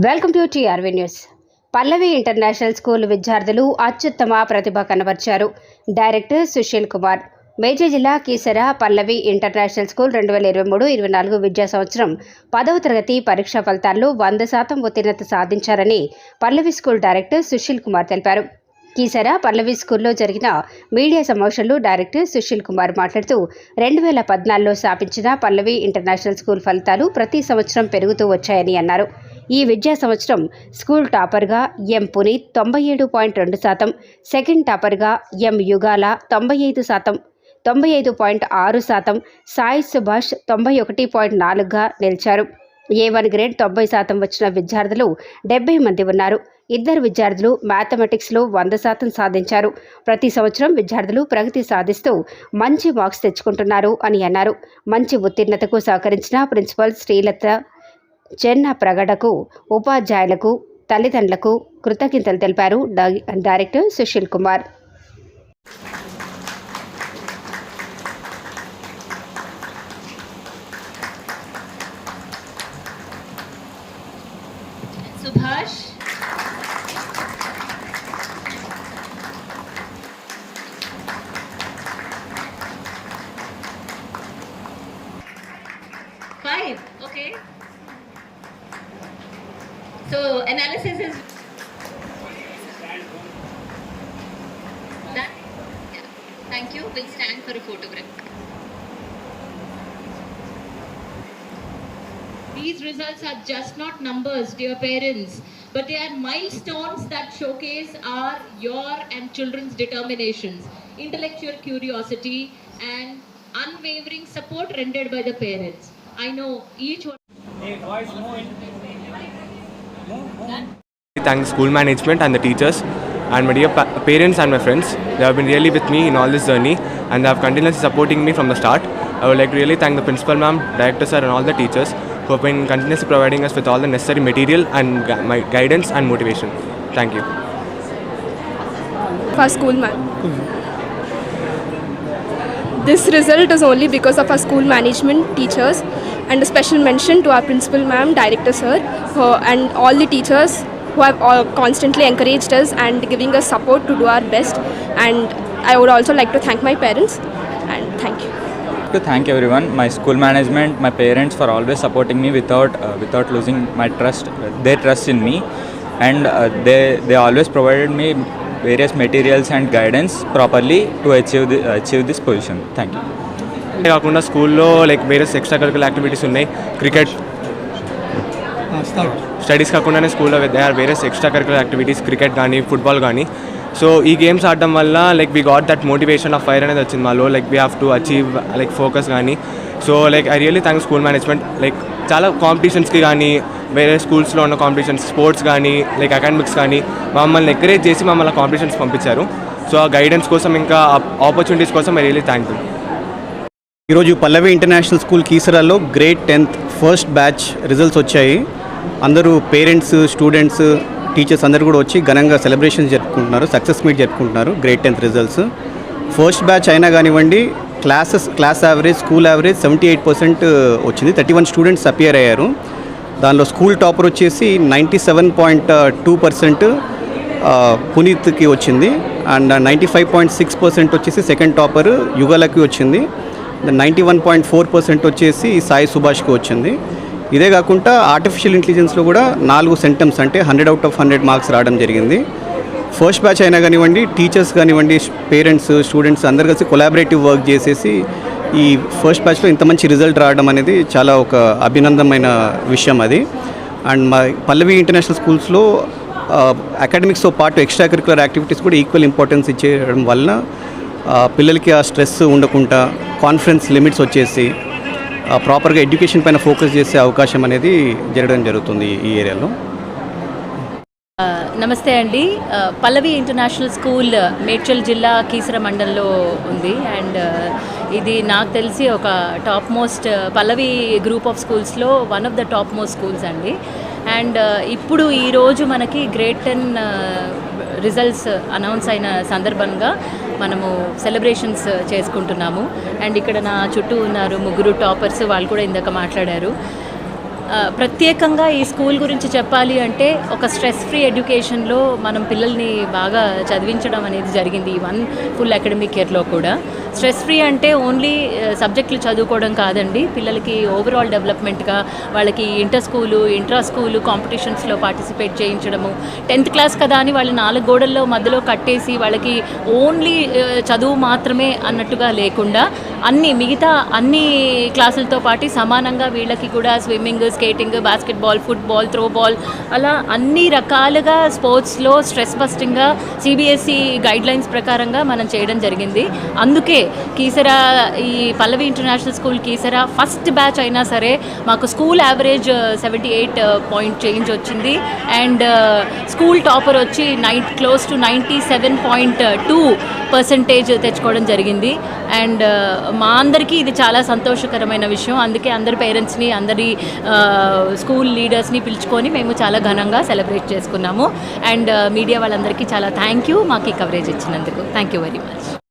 Welcome to TRV news. Pallavi international school విద్యార్థులు అత్యుత్తమ ప్రతిభ కనబర్చారు. డైరెక్టర్ సుశీల్ కుమార్ మేజర్ జిల్లా కీసర పల్లవి ఇంటర్నేషనల్ స్కూల్ రెండు వేల ఇరవై మూడు ఇరవై నాలుగు విద్యా సంవత్సరం పదవ తరగతి పరీక్షా ఫలితాల్లో వంద శాతం ఉత్తీర్ణత సాధించారని పల్లవి స్కూల్ డైరెక్టర్ సుశీల్ కుమార్ తెలిపారు. కీసర పల్లవి స్కూల్లో జరిగిన మీడియా సమావేశంలో డైరెక్టర్ సుశీల్ కుమార్ మాట్లాడుతూ రెండు వేల పద్నాలుగులో స్థాపించిన పల్లవి ఇంటర్నేషనల్ స్కూల్ ఫలితాలు ప్రతి సంవత్సరం పెరుగుతూ వచ్చాయని అన్నారు. ఈ విద్యా సంవత్సరం స్కూల్ టాపర్గా ఎం పునీత్ తొంభై ఏడు పాయింట్ రెండు శాతం సెకండ్ టాపర్గా ఎం యుగాల తొంభై ఐదు శాతం తొంభై ఐదు పాయింట్ ఆరు శాతం సాయి సుభాష్ తొంభై ఒకటి పాయింట్ నాలుగుగా నిలిచారు. ఏ వన్ గ్రేడ్ తొంభై శాతం వచ్చిన విద్యార్థులు డెబ్బై మంది ఉన్నారు. ఇద్దరు విద్యార్థులు మ్యాథమెటిక్స్లో వంద శాతం సాధించారు. ప్రతి సంవత్సరం విద్యార్థులు ప్రగతి సాధిస్తూ మంచి మార్క్స్ తెచ్చుకుంటున్నారు అని అన్నారు. మంచి ఉత్తీర్ణతకు సహకరించిన ప్రిన్సిపల్ శ్రీలత చెన్న ప్రగడకు ఉపాధ్యాయులకు తల్లిదండ్రులకు కృతజ్ఞతలు తెలిపారు die- director Sushil Kumar Subhash Five, okay. So analysis is done. Yeah. Thank you. We'll stand for a photograph. These results are just not numbers, dear parents, but they are milestones that showcase our, your, and children's determinations, intellectual curiosity, and unwavering support rendered by the parents. I know each one. thank the school management and the teachers and my dear pa- parents and my friends. They have been really with me in all this journey and they have continuously supporting me from the start. I would like to really thank the principal ma'am, director sir and all the teachers who have been continuously providing us with all the necessary material and gu- my guidance and motivation. Thank you. our school man. This result is only because of our school management teachers and a special mention to our principal ma'am, director sir who, and all the teachers who have all constantly encouraged us and giving us support to do our best. And I would also like to thank my parents and thank you. to thank everyone my school management my parents for always supporting me without uh, without losing my trust uh, their trust in me. And uh, they they always provided me various materials and guidance properly to achieve the, achieve this position. Thank you కాకుండా స్కూల్లో like వేరే extra curricular activities ఉన్నాయి. Cricket. Studies కాకుండానే స్కూల్లో they are వేరే extra curricular activities cricket కానీ football కానీ. So ఈ గేమ్స్ ఆడడం వల్ల like we got that motivation of fire అనేది వచ్చింది మాలో like we have to achieve like focus కానీ. So like I really thank school management like చాలా కాంపిటీషన్స్కి కానీ వేరే స్కూల్స్లో ఉన్న కాంపిటీషన్స్ స్పోర్ట్స్ కానీ లైక్ అకాడమిక్స్ కానీ మమ్మల్ని ఎంకరేజ్ చేసి మమ్మల్ని కాంపిటీషన్స్ పంపించారు. సో ఆ గైడెన్స్ కోసం ఇంకా ఆపర్చునిటీస్ కోసం ఐ రియల్లీ థ్యాంక్ యూ ఈరోజు Pallavi international school కీసరాలో grade tenth first batch results వచ్చాయి. అందరూ పేరెంట్స్ స్టూడెంట్స్ టీచర్స్ అందరూ కూడా వచ్చి ఘనంగా సెలబ్రేషన్స్ జరుపుకుంటున్నారు సక్సెస్ మీట్ జరుపుకుంటున్నారు grade tenth results. First batch అయినా కానివ్వండి classes class average school average seventy eight percent వచ్చింది. థర్టీ వన్ స్టూడెంట్స్ అపియర్ అయ్యారు. దానిలో స్కూల్ టాపర్ వచ్చేసి ninety seven point two percent పునీత్కి వచ్చింది. And ninety five point six percent వచ్చేసి second topper యుగలకి వచ్చింది. Ninety one point four percent వచ్చేసి సాయి సుభాష్కి వచ్చింది. ఇదే కాకుండా ఆర్టిఫిషియల్ ఇంటెలిజెన్స్లో కూడా నాలుగు సెంటమ్స్ అంటే hundred out of hundred marks రావడం జరిగింది. ఫస్ట్ బ్యాచ్ అయినా కానివ్వండి టీచర్స్ కానివ్వండి పేరెంట్స్ స్టూడెంట్స్ అందరు కలిసి కొలాబరేటివ్ వర్క్ చేసేసి ఈ ఫస్ట్ బ్యాచ్లో ఇంత మంచి రిజల్ట్ రావడం అనేది చాలా ఒక అభినందనమైన విషయం అది. అండ్ మా పల్లవి ఇంటర్నేషనల్ స్కూల్స్లో అకాడమిక్స్తో పాటు ఎక్స్ట్రా కరికులర్ యాక్టివిటీస్ కూడా ఈక్వల్ ఇంపార్టెన్స్ ఇచ్చేయడం వలన పిల్లలకి ఆ స్ట్రెస్ ఉండకుండా కాన్ఫిడెన్స్ లిమిట్స్ వచ్చేసి ప్రాపర్గా ఎడ్యుకేషన్ పైన ఫోకస్ చేసే అవకాశం అనేది జరగడం జరుగుతుంది ఈ ఏరియాలో. నమస్తే అండి. పల్లవి ఇంటర్నేషనల్ స్కూల్ మేడ్చల్ జిల్లా కీసర మండలంలో ఉంది. అండ్ ఇది నాకు తెలిసి ఒక top most Pallavi group of స్కూల్స్లో one of the top most schools అండి. అండ్ ఇప్పుడు ఈరోజు మనకి గ్రేట్ టెన్ రిజల్ట్స్ అనౌన్స్ అయిన సందర్భంగా మనము సెలబ్రేషన్స్ చేసుకుంటున్నాము. అండ్ ఇక్కడ నా చుట్టూ ఉన్నారు ముగ్గురు టాపర్స్ వాళ్ళు కూడా ఇందాక మాట్లాడారు. ప్రత్యేకంగా ఈ స్కూల్ గురించి చెప్పాలి అంటే ఒక స్ట్రెస్ ఫ్రీ ఎడ్యుకేషన్లో మనం పిల్లల్ని బాగా చదివించడం అనేది జరిగింది ఈ వన్ ఫుల్ అకాడమిక్ ఇయర్లో కూడా. స్ట్రెస్ ఫ్రీ అంటే ఓన్లీ సబ్జెక్టులు చదువుకోవడం కాదండి. పిల్లలకి ఓవరాల్ డెవలప్మెంట్గా వాళ్ళకి ఇంటర్ స్కూలు ఇంట్రా స్కూలు కాంపిటీషన్స్లో పార్టిసిపేట్ చేయించడము. టెన్త్ క్లాస్ కదా అని వాళ్ళు నాలుగు గోడల్లో మధ్యలో కట్టేసి వాళ్ళకి ఓన్లీ చదువు మాత్రమే అన్నట్టుగా లేకుండా అన్ని మిగతా అన్ని క్లాసులతో పాటు సమానంగా వీళ్ళకి కూడా swimming skating basketball football throwball అలా అన్ని రకాలుగా స్పోర్ట్స్లో స్ట్రెస్ బస్టింగ్గా సిబిఎస్ఈ గైడ్ లైన్స్ ప్రకారంగా మనం చేయడం జరిగింది. అందుకే కీసరా ఈ Pallavi international school Keesara first batch అయినా సరే మాకు school average seventy eight point change వచ్చింది. అండ్ స్కూల్ టాపర్ వచ్చి nine close to ninety seven point two percentage తెచ్చుకోవడం జరిగింది. అండ్ uh, మా అందరికీ ఇది చాలా సంతోషకరమైన విషయం. అందుకే అందరి పేరెంట్స్ని అందరి uh, స్కూల్ లీడర్స్ని పిలుచుకొని మేము చాలా ఘనంగా సెలబ్రేట్ చేసుకున్నాము. అండ్ uh, మీడియా వాళ్ళందరికీ చాలా థ్యాంక్ యూ మాకు ఈ కవరేజ్ ఇచ్చినందుకు. Thank you very much